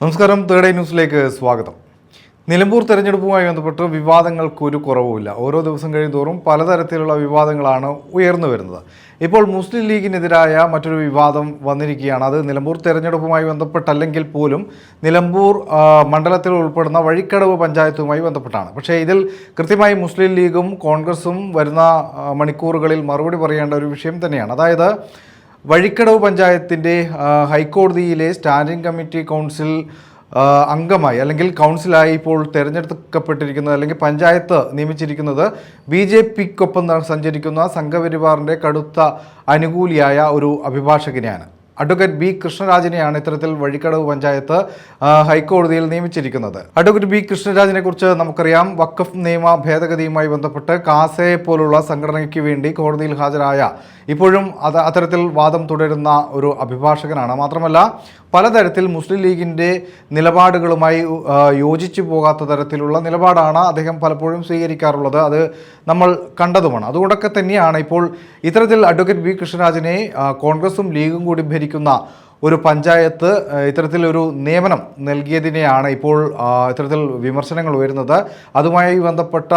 നമസ്കാരം തേർഡേ ന്യൂസിലേക്ക് സ്വാഗതം. നിലമ്പൂർ തെരഞ്ഞെടുപ്പുമായി ബന്ധപ്പെട്ട് വിവാദങ്ങൾക്ക് ഒരു കുറവുമില്ല. ഓരോ ദിവസം കഴിയുന്തോറും പലതരത്തിലുള്ള വിവാദങ്ങളാണ് ഉയർന്നു വരുന്നത്. ഇപ്പോൾ മുസ്ലിം ലീഗിനെതിരായ മറ്റൊരു വിവാദം വന്നിരിക്കുകയാണ്. അത് നിലമ്പൂർ തെരഞ്ഞെടുപ്പുമായി ബന്ധപ്പെട്ടല്ലെങ്കിൽ പോലും നിലമ്പൂർ മണ്ഡലത്തിൽ ഉൾപ്പെടുന്ന വഴിക്കടവ് പഞ്ചായത്തുമായി ബന്ധപ്പെട്ടാണ്. പക്ഷേ ഇതിൽ കൃത്യമായി മുസ്ലിം ലീഗും കോൺഗ്രസും വരുന്ന മണിക്കൂറുകളിൽ മറുപടി പറയേണ്ട ഒരു വിഷയം തന്നെയാണ്. അതായത് വഴിക്കടവ് പഞ്ചായത്തിന്റെ ഹൈക്കോടതിയിലെ സ്റ്റാൻഡിംഗ് കമ്മിറ്റി കൗൺസിൽ അംഗമായി അല്ലെങ്കിൽ കൗൺസിലായി ഇപ്പോൾ തിരഞ്ഞെടുക്കപ്പെട്ടിരിക്കുന്നത് അല്ലെങ്കിൽ പഞ്ചായത്ത് നിയമിച്ചിരിക്കുന്നത് ബി ജെ പിക്കൊപ്പം സഞ്ചരിക്കുന്ന സംഘപരിവാറിന്റെ കടുത്ത അനുകൂലിയായ ഒരു അഭിഭാഷകനെയാണ്. അഡ്വക്കേറ്റ് ബി കൃഷ്ണരാജിനെയാണ് ഇത്തരത്തിൽ വഴിക്കടവ് പഞ്ചായത്ത് ഹൈക്കോടതിയിൽ നിയമിച്ചിരിക്കുന്നത്. അഡ്വക്കേറ്റ് ബി കൃഷ്ണരാജിനെ കുറിച്ച് നമുക്കറിയാം വഖഫ് നിയമ ഭേദഗതിയുമായി ബന്ധപ്പെട്ട് കാസയെ പോലുള്ള സംഘടനയ്ക്ക് വേണ്ടി കോടതിയിൽ ഹാജരായ ഇപ്പോഴും അത് അത്തരത്തിൽ വാദം തുടരുന്ന ഒരു അഭിഭാഷകനാണ്. മാത്രമല്ല പലതരത്തിൽ മുസ്ലിം ലീഗിന്റെ നിലപാടുകളുമായി യോജിച്ചു പോകാത്ത തരത്തിലുള്ള നിലപാടാണ് അദ്ദേഹം പലപ്പോഴും സ്വീകരിക്കാറുള്ളത്. അത് നമ്മൾ കണ്ടതുമാണ്. അതുകൊണ്ടൊക്കെ തന്നെയാണ് ഇപ്പോൾ ഇത്തരത്തിൽ അഡ്വക്കേറ്റ് ബി കൃഷ്ണരാജിനെ കോൺഗ്രസും ലീഗും കൂടി ഭരിക്കുന്ന ഒരു പഞ്ചായത്ത് ഇത്തരത്തിലൊരു നിയമനം നൽകിയതിനെയാണ് ഇപ്പോൾ ഇത്തരത്തിൽ വിമർശനങ്ങൾ ഉയരുന്നത്. അതുമായി ബന്ധപ്പെട്ട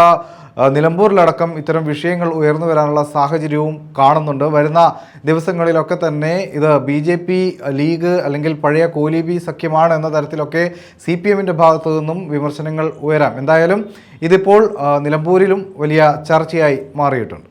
നിലമ്പൂരിലടക്കം ഇത്തരം വിഷയങ്ങൾ ഉയർന്നു വരാനുള്ള സാഹചര്യവും കാണുന്നുണ്ട്. വരുന്ന ദിവസങ്ങളിലൊക്കെ തന്നെ ഇത് ബി ജെ പി ലീഗ് അല്ലെങ്കിൽ പഴയ കോലീബി സഖ്യമാണ് എന്ന തരത്തിലൊക്കെ സി പി എമ്മിന്റെ ഭാഗത്തു നിന്നും വിമർശനങ്ങൾ ഉയരാം. എന്തായാലും ഇതിപ്പോൾ നിലമ്പൂരിലും വലിയ ചർച്ചയായി മാറിയിട്ടുണ്ട്.